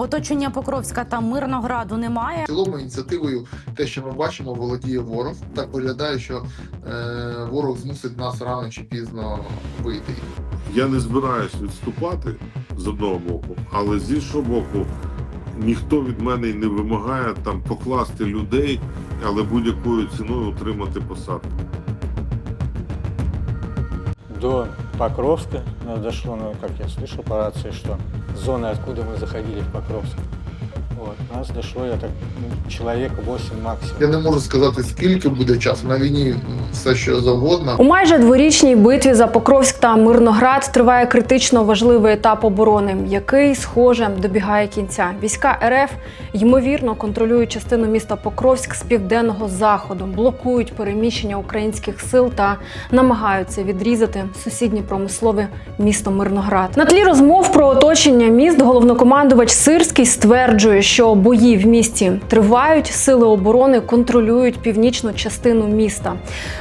Оточення Покровська та Мирнограду немає. В цілому ініціативою, те, що ми бачимо, володіє ворог. Так виглядає, що е, ворог змусить нас рано чи пізно вийти. Я не збираюсь відступати з одного боку, але з іншого боку, ніхто від мене й не вимагає там покласти людей, але будь-якою ціною отримати посадку. до Покровска. Но дошло, ну, как я слышал по рации, что зона, откуда мы заходили в Покровск. Вот, нас дошло, я так, ну, человек 8 максимум. Я не можу сказати, скільки буде часу. На війні все що завгодно. У майже дворічній битві за Покровськ та Мирноград триває критично важливий етап оборони, який, схоже, добігає кінця. Війська РФ ймовірно контролюють частину міста Покровськ з південного заходу, блокують переміщення українських сил та намагаються відрізати сусіднє промислове місто Мирноград. На тлі розмов про оточення міст головнокомандувач Сирський стверджує, що бої в місті тривають, сили оборони контролюють північну частину міста.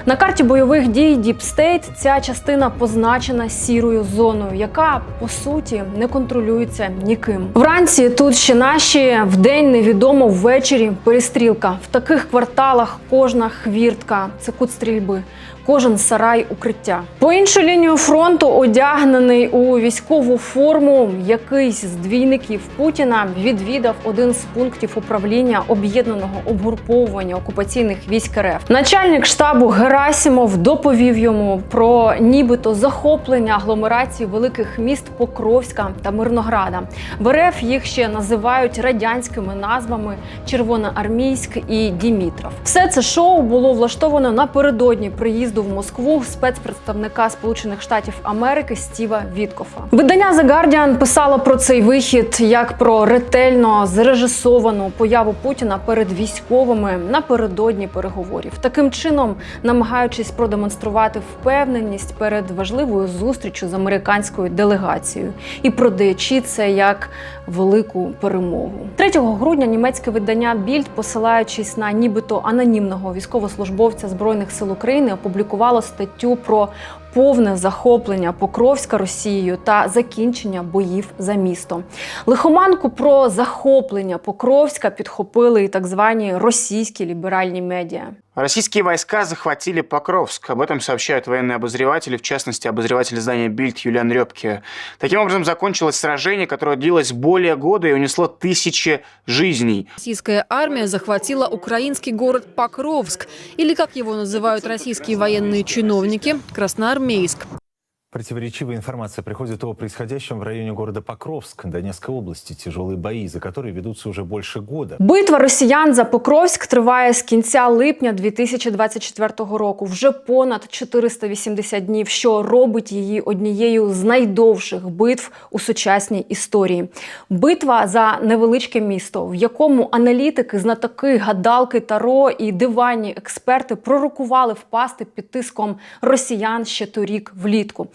На карті бойових дій State ця частина позначена сірою зоною, яка по суті не контролюється ніким. Вранці тут ще наші, вдень невідомо, ввечері перестрілка. В таких кварталах кожна хвіртка це кут стрільби. Кожен сарай укриття по іншу лінію фронту одягнений у військову форму. Якийсь з двійників Путіна відвідав один з пунктів управління об'єднаного обгруповування окупаційних військ РФ. Начальник штабу Герасімов доповів йому про нібито захоплення агломерації великих міст Покровська та Мирнограда. В РФ їх ще називають радянськими назвами Червоноармійськ і Дімітров. Все це шоу було влаштовано напередодні приїзду в Москву спецпредставника Сполучених Штатів Америки Стіва Віткофа. Видання The Guardian писало про цей вихід як про ретельно зрежисовану появу Путіна перед військовими напередодні переговорів, таким чином намагаючись продемонструвати впевненість перед важливою зустрічю з американською делегацією і продаючи це як велику перемогу. 3 грудня німецьке видання Більд, посилаючись на нібито анонімного військовослужбовця збройних сил України, опублікувало статтю про повне захоплення Покровська Росією та закінчення боїв за місто. Лихоманку про захоплення Покровська підхопили і так звані російські ліберальні медіа. Российские войска захватили Покровск. Об этом сообщают военные обозреватели, в частности, обозреватель издания «Бильд» Юлиан Репке. Таким образом, закончилось сражение, которое длилось более года и унесло тысячи жизней. Российская армия захватила украинский город Покровск, или, как его называют российские военные чиновники, Красноармейск. Армійськ. Противоречивая информация приходит о происходящем в районе города Покровск Донецкой области. Тяжелые бои, за которые ведутся уже больше года. Битва росіян за Покровськ триває з кінця липня 2024 року. Вже понад 480 днів, що робить її однією з найдовших битв у сучасній історії. Битва за невеличке місто, в якому аналітики, знатоки, гадалки, таро і диванні експерти пророкували впасти під тиском росіян ще торік влітку.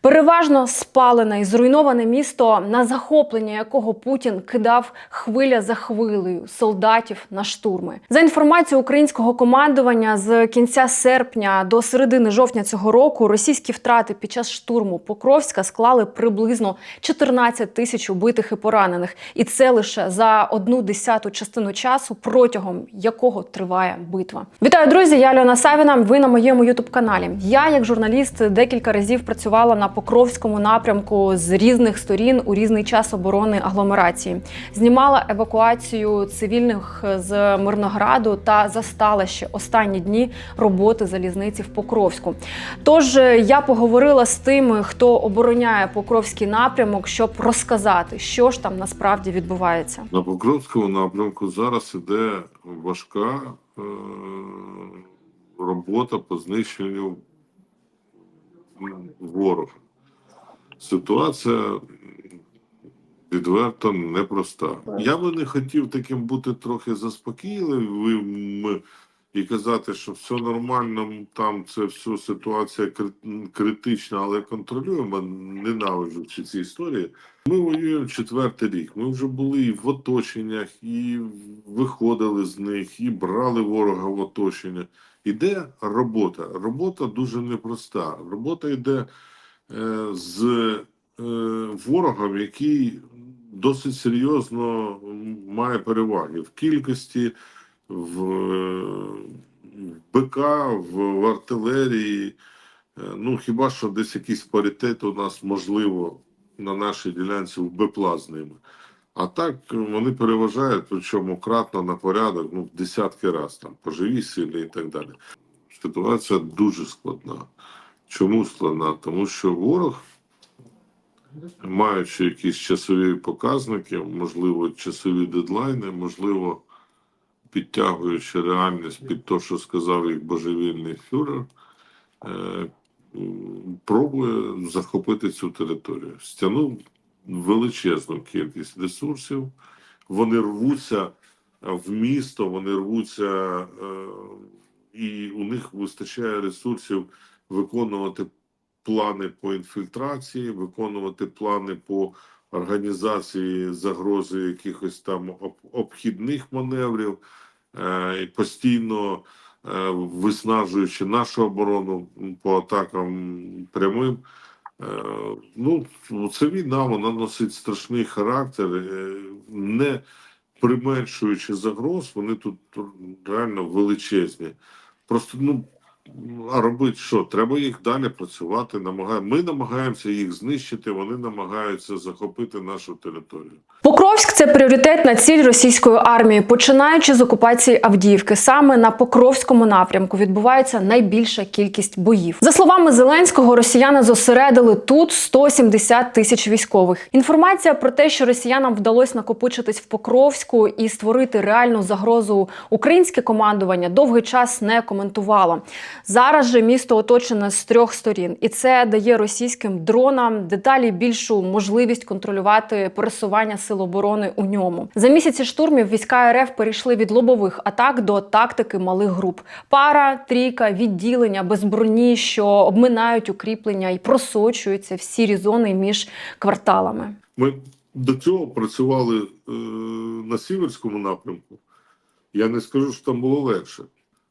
Переважно спалене і зруйноване місто, на захоплення якого Путін кидав хвиля за хвилею солдатів на штурми. За інформацією українського командування, з кінця серпня до середини жовтня цього року російські втрати під час штурму Покровська склали приблизно 14 тисяч убитих і поранених, і це лише за одну десяту частину часу, протягом якого триває битва. Вітаю, друзі! Я Альона Савіна. Ви на моєму ютуб каналі. Я, як журналіст, декілька разів працювала на Покровському напрямку з різних сторін у різний час оборони агломерації. Знімала евакуацію цивільних з Мирнограду та застала ще останні дні роботи залізниці в Покровську. Тож е, я поговорила з тими, хто обороняє Покровський напрямок, щоб розказати, що ж там насправді відбувається. На Покровському напрямку зараз іде важка е- робота по знищенню ворога. Ситуація відверто непроста. Я би не хотів таким бути трохи заспокійливим і казати, що все нормально, там це все ситуація критична, але контролюємо. Ненавиджу всі ці історії. Ми воюємо четвертий рік. Ми вже були і в оточеннях, і виходили з них, і брали ворога в оточення. Іде робота. Робота дуже непроста. Робота йде з е, ворогом, який досить серйозно має переваги в кількості, в, е, БК, в, артилерії. Е, Ну, хіба що десь якийсь паритет у нас можливо на нашій ділянці в БПЛА з ними. А так е, вони переважають, причому кратно на порядок, ну, в десятки разів, там, по живій силі і так далі. Ситуація дуже складна. Чому складна? Тому що ворог, маючи якісь часові показники, можливо, часові дедлайни, можливо, підтягуючи реальність під те, що сказав їх божевільний фюрер, е, пробує захопити цю територію. Стягнув величезну кількість ресурсів, вони рвуться в місто, вони рвуться, е, і у них вистачає ресурсів виконувати плани по інфільтрації, виконувати плани по організації загрози якихось там обхідних маневрів, е, і постійно е, виснажуючи нашу оборону по атакам прямим. Е, Ну, це війна, вона носить страшний характер, не применшуючи загроз, вони тут реально величезні. Просто ну а робити що? Треба їх далі працювати. Ми намагаємося їх знищити, вони намагаються захопити нашу територію. Покровськ це пріоритетна ціль російської армії. Починаючи з окупації Авдіївки, саме на Покровському напрямку відбувається найбільша кількість боїв. За словами Зеленського, росіяни зосередили тут 170 тисяч військових. Інформація про те, що росіянам вдалося накопичитись в Покровську і створити реальну загрозу українське командування, довгий час не коментувало. Зараз же місто оточене з трьох сторін, і це дає російським дронам дедалі більшу можливість контролювати пересування сил оборони у ньому. За місяці штурмів війська РФ перейшли від лобових атак до тактики малих груп. Пара, трійка, відділення без броні, що обминають укріплення і просочуються в сірі зони між кварталами. Ми до цього працювали е, на сіверському напрямку. Я не скажу, що там було легше.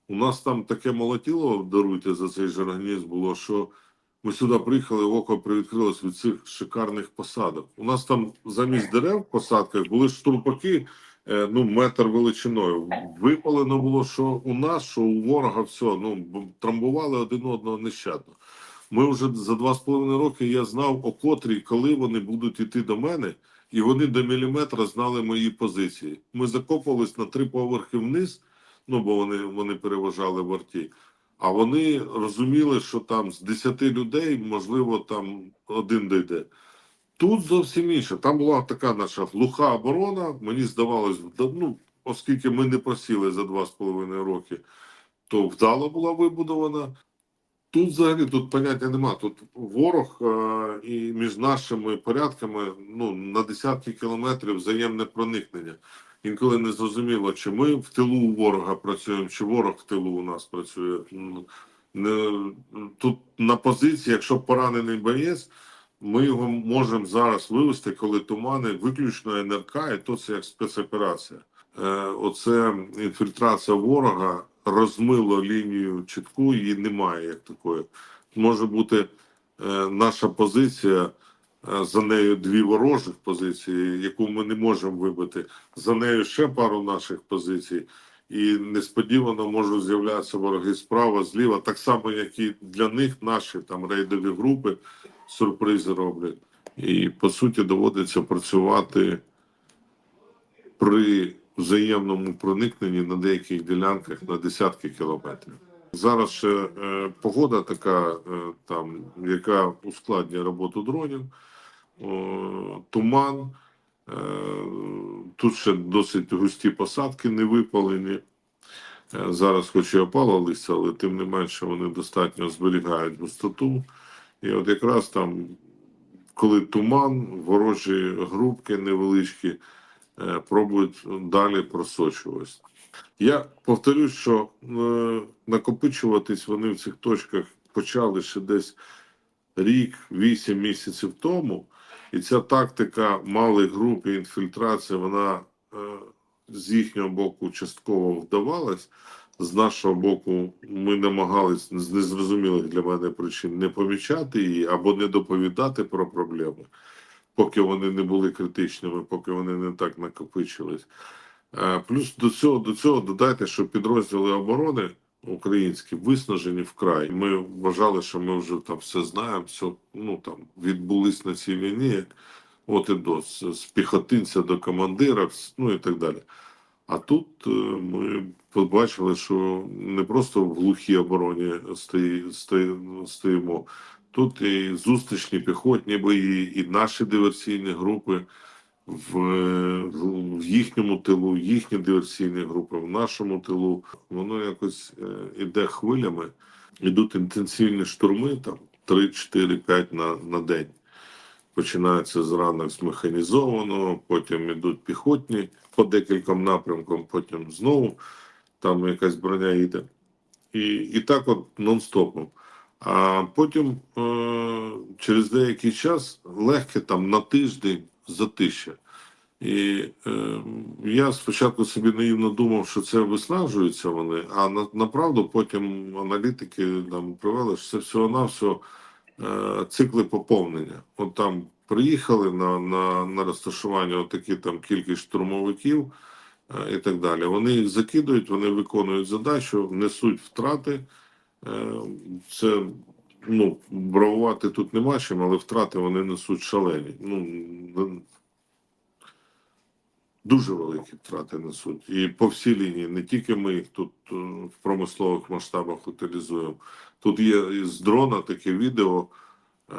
У нас там таке молотіло, даруйте за цей же організм, було, що ми сюди приїхали, око привідкрилось від цих шикарних посадок. У нас там замість дерев в посадках були штурпаки, е, ну, метр величиною. Випалено було, що у нас, що у ворога все, ну, трамбували один одного нещадно. Ми вже за два з половиною роки я знав, о котрій, коли вони будуть йти до мене, і вони до міліметра знали мої позиції. Ми закопувались на три поверхи вниз, ну бо вони, вони переважали в арті. А вони розуміли, що там з 10 людей, можливо, там один дійде. Тут зовсім інше. Там була така наша глуха оборона. Мені здавалось, ну, оскільки ми не просіли за два з половиною роки, то вдало була вибудована. Тут взагалі тут поняття нема. Тут ворог е, і між нашими порядками ну, на десятки кілометрів взаємне проникнення. Інколи не зрозуміло, чи ми в тилу у ворога працюємо, чи ворог в тилу у нас працює. Тут на позиції, якщо поранений боєць, ми його можемо зараз вивести, коли тумани, виключно НРК, і то це як спецоперація. Е, оце інфільтрація ворога розмило лінію чітку, її немає як такої. Може бути е, наша позиція, за нею дві ворожих позиції, яку ми не можемо вибити, за нею ще пару наших позицій. І несподівано можуть з'являтися вороги справа, зліва, так само, як і для них наші там рейдові групи сюрпризи роблять. І по суті доводиться працювати при взаємному проникненні на деяких ділянках на десятки кілометрів. Зараз ще е, погода така, е, там, яка ускладнює роботу дронів, О, туман. Е, тут ще досить густі посадки не випалені. Е, зараз, хоч і опалилися, але тим не менше вони достатньо зберігають густоту. І от якраз там, коли туман, ворожі групки невеличкі е, пробують далі просочуватися. Я повторюсь, що е, накопичуватись вони в цих точках почали ще десь рік, вісім місяців тому. І ця тактика малих груп і інфільтрація, вона е, з їхнього боку частково вдавалась. З нашого боку, ми намагались з незрозумілих для мене причин не помічати її або не доповідати про проблеми. поки вони не були критичними, поки вони не так накопичились. Е, Плюс до цього до цього додайте, що підрозділи оборони українські виснажені вкрай. Ми вважали, що ми вже там все знаємо, все ну там відбулись на цій війні, от і до з, піхотинця до командира, ну і так далі. А тут е, ми побачили, що не просто в глухій обороні стої, стоїмо. Тут і зустрічні піхотні бої, і наші диверсійні групи в, в їхньому тилу, їхні диверсійні групи в нашому тилу. Воно якось е, іде хвилями. Ідуть інтенсивні штурми, там 3, 4, 5 на, на день. Починається зранок з механізованого, потім йдуть піхотні по декільком напрямкам, потім знову там якась броня йде. І, і так от нон-стопом. А потім е, через деякий час легке там на тиждень затища. І е, я спочатку собі наївно думав, що це виснажуються вони, а на, направду потім аналітики нам привели, що це всього-навсього е, цикли поповнення. От там приїхали на, на, на розташування отакі там кількість штурмовиків е, і так далі. Вони їх закидують, вони виконують задачу, несуть втрати. Е, Це ну, бравувати тут нема чим, але втрати вони несуть шалені. Ну, дуже великі втрати несуть. І по всій лінії, не тільки ми їх тут е, в промислових масштабах утилізуємо. Тут є з дрона таке відео, е,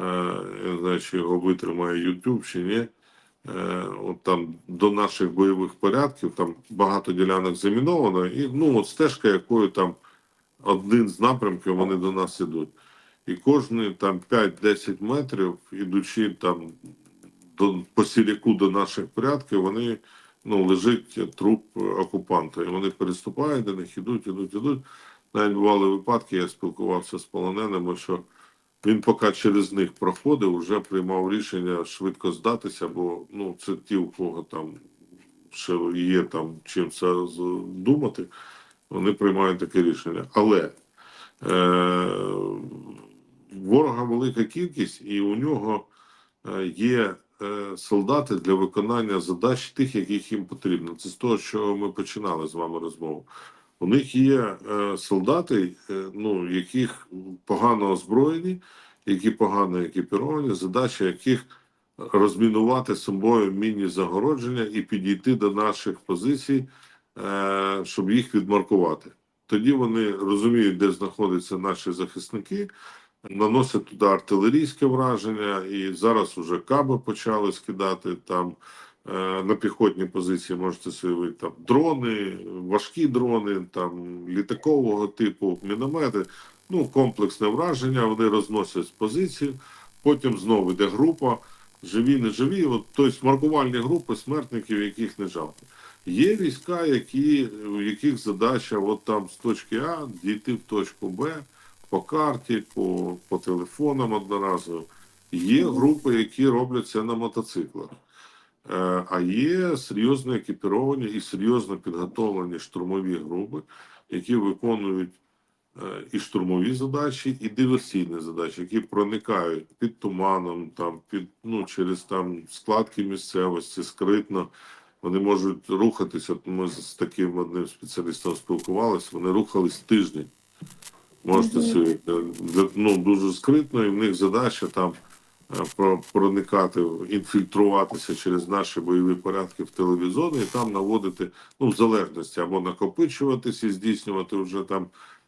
я не знаю, чи його витримає YouTube чи ні. Е, От там до наших бойових порядків там багато ділянок заміновано, і ну от стежка, якою там один з напрямків вони до нас ідуть. І кожні там 5-10 метрів, ідучи там до по сіляку до наших порядків, вони ну, лежить труп окупанта. І вони переступають до них, ідуть, ідуть, ідуть. Навіть бували випадки, я спілкувався з полоненими, що він поки через них проходив, вже приймав рішення швидко здатися, бо ну, це ті, у кого там ще є там чим це думати, вони приймають таке рішення. Але е, ворога велика кількість, і у нього е, є е, солдати для виконання задач тих, яких їм потрібно. Це з того, що ми починали з вами розмову. У них є е, солдати, ну, яких погано озброєні, які погано екіпіровані, задача яких розмінувати собою міні загородження і підійти до наших позицій, щоб їх відмаркувати. Тоді вони розуміють, де знаходяться наші захисники, наносять туди артилерійське враження, і зараз уже каби почали скидати там. е, На піхотні позиції можете собі там дрони, важкі дрони, там літакового типу, міномети. Ну, комплексне враження. Вони розносять позиції. Потім знову йде група, живі, не живі. От тобто маркувальні групи смертників, яких не жалко. Є війська, які, у яких задача от там з точки А дійти в точку Б по карті, по, по телефонам одноразово. Є групи, які роблять це на мотоциклах. Е, А є серйозно екіпіровані і серйозно підготовлені штурмові групи, які виконують е, і штурмові задачі, і диверсійні задачі, які проникають під туманом, там під ну через там складки місцевості, скритно. Вони можуть рухатися. Ми з таким одним спеціалістом спілкувалися. Вони рухались тиждень. Можете собі е, ну дуже скритно, і в них задача там е, проникати, інфільтруватися через наші бойові порядки в телевізони і там наводити, ну в залежності або накопичуватися і здійснювати вже там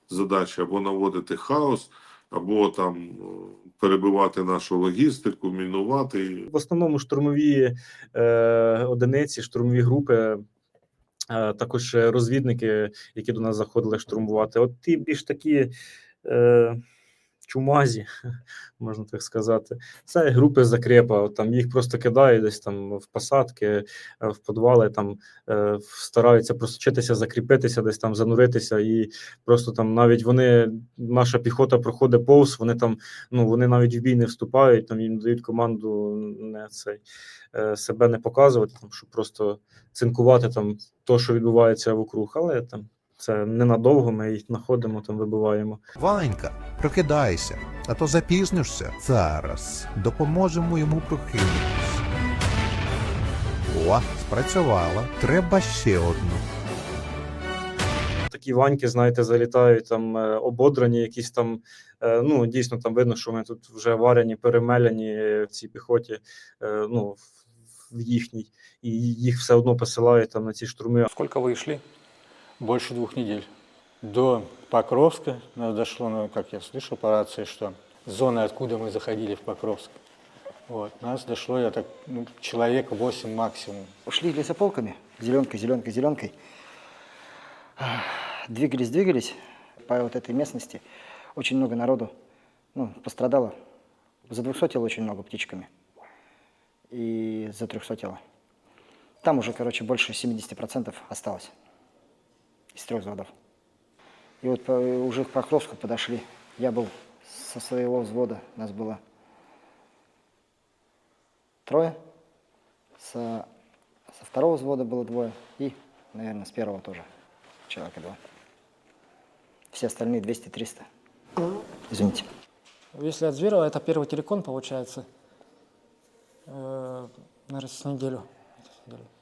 задачі, або наводити хаос, або там е, перебивати нашу логістику, мінувати. В основному штурмові е, одиниці, штурмові групи, також розвідники, які до нас заходили штурмувати. От ті більш такі е, чумазі, можна так сказати. Це групи закрепа. Там їх просто кидають десь там в посадки, е, в підвали, там е, стараються просто вчитися закріпитися, десь там зануритися, і просто там навіть вони, наша піхота проходить повз, вони там ну вони навіть в бій не вступають, там їм дають команду не цей е, себе не показувати, там щоб просто цинкувати там то, що відбувається вокруг, але там це ненадовго. Ми їх знаходимо, там вибиваємо. Ванька, прокидайся, а то запізнишся. Зараз допоможемо йому прокинутися. О, спрацювала. Треба ще одну. Такі ваньки, знаєте, залітають там е, ободрані, якісь там. е, Ну, дійсно, там видно, що вони тут вже варені, перемеляні в цій піхоті, е, ну, в- їхній, і їх все одно посилають там на ці штурми. Сколько вы шли? Больше двух недель. До Покровска нас дошло, ну, как я слышал по рации, что зона, откуда мы заходили в Покровск. Вот, нас дошло, я так, ну, человек 8 максимум. Ушли лесополками, зеленкой, зеленкой, зеленкой. Двигались, двигались по вот этой местности. Очень много народу ну, пострадало. За 200 очень много птичками. И за 300 Там уже, короче, больше 70% осталось из трех взводов. И вот уже к Покровску подошли. Я был со своего взвода, нас было трое. Со, со второго взвода было двое. И, наверное, с первого тоже человека два. Все остальные 200-300. Извините. Если от Зверева, это первый телекон, получается, э, наверное, с неделю.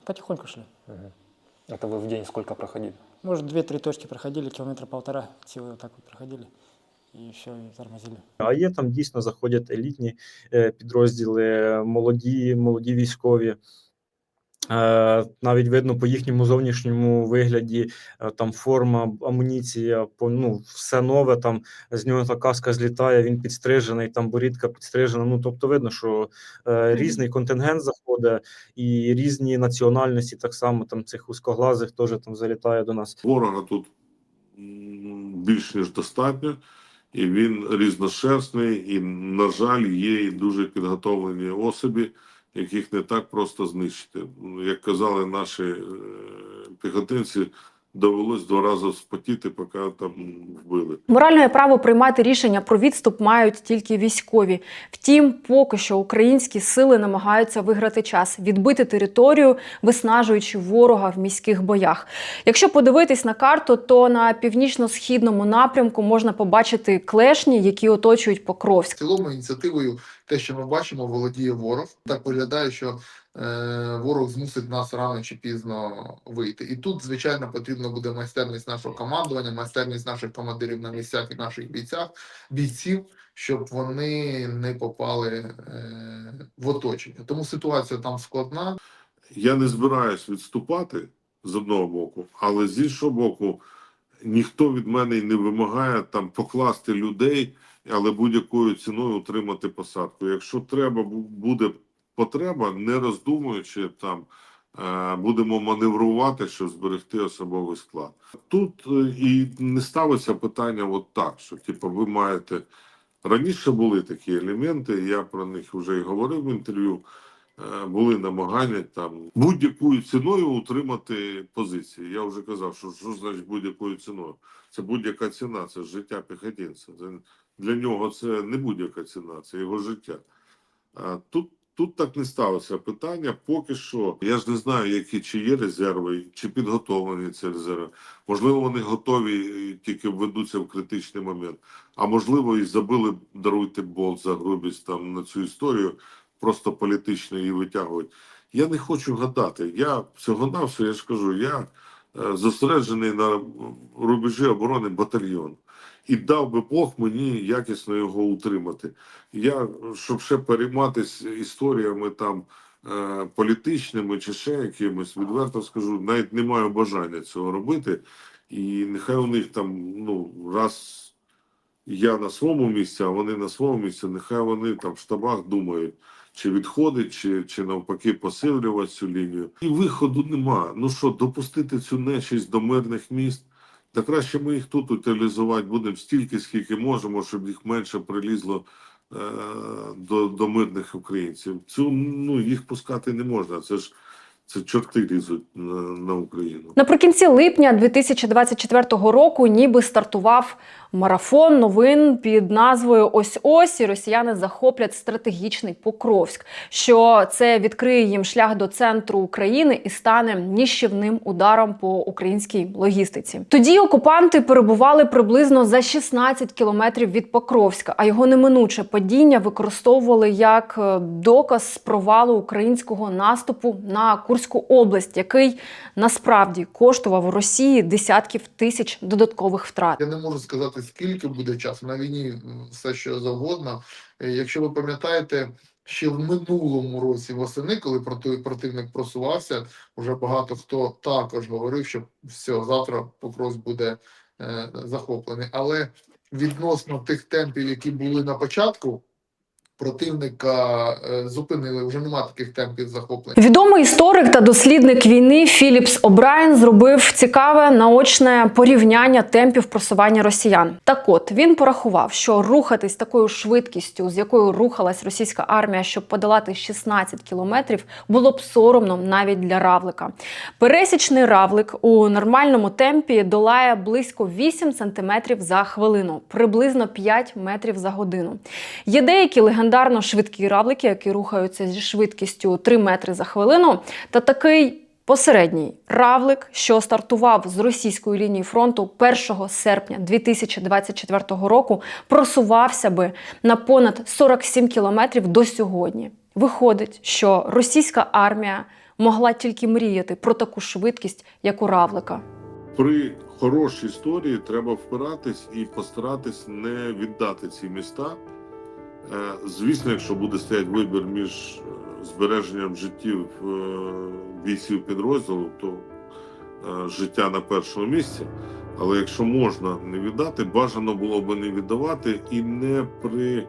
Потихоньку шли. Это вы в день сколько проходили? Может, две-три точки проходили, километра полтора, всего вот так вот проходили. І все, і тормозили. А є там дійсно заходять елітні е, підрозділи, молоді, молоді військові. Е, Навіть видно по їхньому зовнішньому вигляді, е, там форма, амуніція, ну, все нове, там з нього та каска злітає, він підстрижений, там борідка підстрижена. Ну, тобто видно, що е, різний контингент заходить, і різні національності так само там цих узкоглазих теж там залітає до нас. Ворога тут більш ніж достатньо, і він різношерстний, і, на жаль, є і дуже підготовлені особи, яких не так просто знищити. Як казали наші е, піхотинці, довелось два рази спотіти, поки там вбили. Моральне право приймати рішення про відступ мають тільки військові. Втім, поки що українські сили намагаються виграти час, відбити територію, виснажуючи ворога в міських боях. Якщо подивитись на карту, то на північно-східному напрямку можна побачити клешні, які оточують Покровськ. В цілому ініціативою, те, що ми бачимо, володіє ворог. Так виглядає, що ворог змусить нас рано чи пізно вийти. І тут, звичайно, потрібна буде майстерність нашого командування, майстерність наших командирів на місцях і наших бійцях, бійців, щоб вони не попали е, в оточення. Тому ситуація там складна. Я не збираюсь відступати з одного боку, але з іншого боку, ніхто від мене й не вимагає там покласти людей, але будь-якою ціною утримати посадку. Якщо треба буде потреба, не роздумуючи там. е, Будемо маневрувати, щоб зберегти особовий склад. Тут е, і не ставиться питання от так, що типу, ви маєте раніше були такі елементи. Я про них вже і говорив в інтерв'ю. Е, були намагання там будь-якою ціною утримати позиції. Я вже казав, що що значить будь-якою ціною. Це будь-яка ціна, це життя піхотинця. Для нього це не будь-яка ціна, це його життя. Тут, тут так не сталося питання. Поки що я ж не знаю, які чи є резерви, чи підготовлені ці резерви. Можливо, вони готові тільки введуться в критичний момент. А можливо, і забили даруйте болт за грубість там на цю історію просто політично її витягують. Я не хочу гадати. Я всього на все, я ж кажу, я зосереджений на рубежі оборони батальйон. І дав би Бог мені якісно його утримати. Я, щоб ще перейматися історіями там е, політичними чи ще якимось, відверто скажу, навіть не маю бажання цього робити. І нехай у них там, ну, раз я на своєму місці, а вони на своєму місці, нехай вони там в штабах думають, чи відходить, чи, чи навпаки посилювати цю лінію. І виходу нема. Ну що, допустити цю нечість до мирних міст, та краще ми їх тут утилізувати будемо стільки, скільки можемо, щоб їх менше прилізло е, до, до мирних українців. Цю ну їх пускати не можна. Це ж це чорти лізуть на, Україну. Наприкінці липня 2024 року ніби стартував Марафон новин під назвою Ось ось і росіяни захоплять стратегічний Покровськ, що це відкриє їм шлях до центру України і стане ніщівним ударом по українській логістиці. Тоді окупанти перебували приблизно за 16 кілометрів від Покровська, а його неминуче падіння використовували як е, доказ провалу українського наступу на Курську область, який насправді коштував Росії десятків тисяч додаткових втрат. Я не можу сказати, скільки буде часу. На війні все що завгодно. Е, Якщо ви пам'ятаєте, ще в минулому році восени, коли проти, противник просувався, вже багато хто також говорив, що все, завтра покрос буде е, захоплений. Але відносно тих темпів, які були на початку, противника е, зупинили. Вже нема таких темпів захоплення. Відомий історик та дослідник війни Філіпс О'Брайен зробив цікаве наочне порівняння темпів просування росіян. Так от він порахував, що рухатись такою швидкістю, з якою рухалась російська армія, щоб подолати 16 кілометрів, було б соромно навіть для равлика. Пересічний равлик у нормальному темпі долає близько 8 сантиметрів за хвилину, приблизно 5 метрів за годину. Є деякі легендарно швидкі равлики, які рухаються зі швидкістю 3 метри за хвилину, та такий. Посередній равлик, що стартував з російської лінії фронту 1 серпня 2024 року, просувався би на понад 47 кілометрів до сьогодні. Виходить, що російська армія могла тільки мріяти про таку швидкість, як у равлика. При хорошій історії треба впиратись і постаратись не віддати ці міста. Е, Звісно, якщо буде стояти вибір між е, збереженням життів е, бійців підрозділу, то життя на першому місці. Але якщо можна не віддати, бажано було би не віддавати і не при,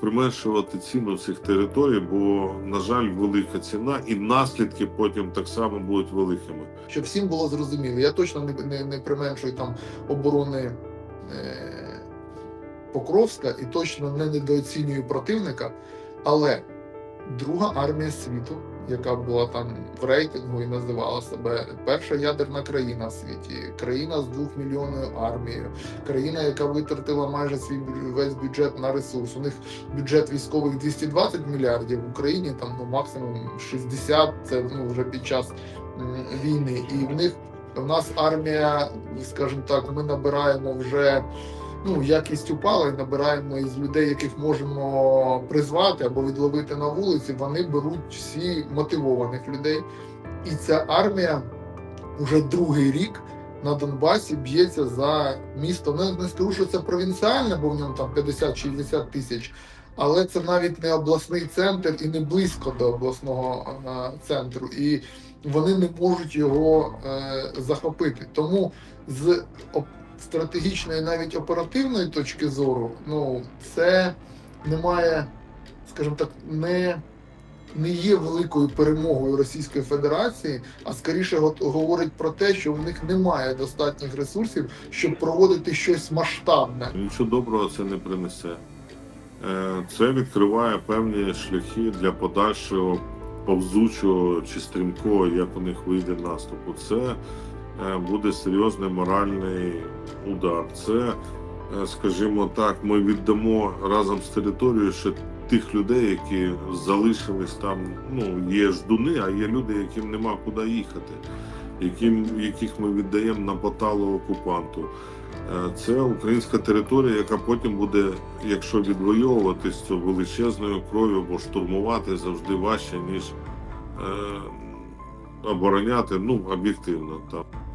применшувати ціну цих територій, бо, на жаль, велика ціна, і наслідки потім так само будуть великими. щоб всім було зрозуміло. Я точно не, не, не применшую там оборони Покровська і точно не недооцінюю противника, але друга армія світу, яка була там в рейтингу і називала себе перша ядерна країна в світі, країна з двохмільйонною армією, країна, яка витратила майже свій весь бюджет на ресурс. У них бюджет військових 220 мільярдів в Україні, там ну максимум 60, це ну вже під час війни. І в них в нас армія, скажімо так, ми набираємо вже. Ну, якість упала і набираємо із людей, яких можемо призвати або відловити на вулиці. Вони беруть всі мотивованих людей. І ця армія вже другий рік на Донбасі б'ється за місто. Не, не скажу, що це провінціальне, бо в ньому там 50-60 тисяч, але це навіть не обласний центр і не близько до обласного е, центру. І вони не можуть його е, захопити. Тому з стратегічної, навіть оперативної точки зору, ну це не має, скажімо так, не, не є великою перемогою Російської Федерації, а скоріше го- говорить про те, що в них немає достатніх ресурсів, щоб проводити щось масштабне. Нічого доброго це не принесе. Е, Це відкриває певні шляхи для подальшого повзучого чи стрімкого, як у них вийде наступу. Це буде серйозний моральний удар. Це, е, скажімо так, ми віддамо разом з територією ще тих людей, які залишились там. Ну, є ждуни, а є люди, яким нема куди їхати, яким, яких ми віддаємо на поталу окупанту. Е, Це українська територія, яка потім буде, якщо відвоюватись, то величезною кров'ю, бо штурмувати завжди важче, ніж е, обороняти, ну, об'єктивно. Так.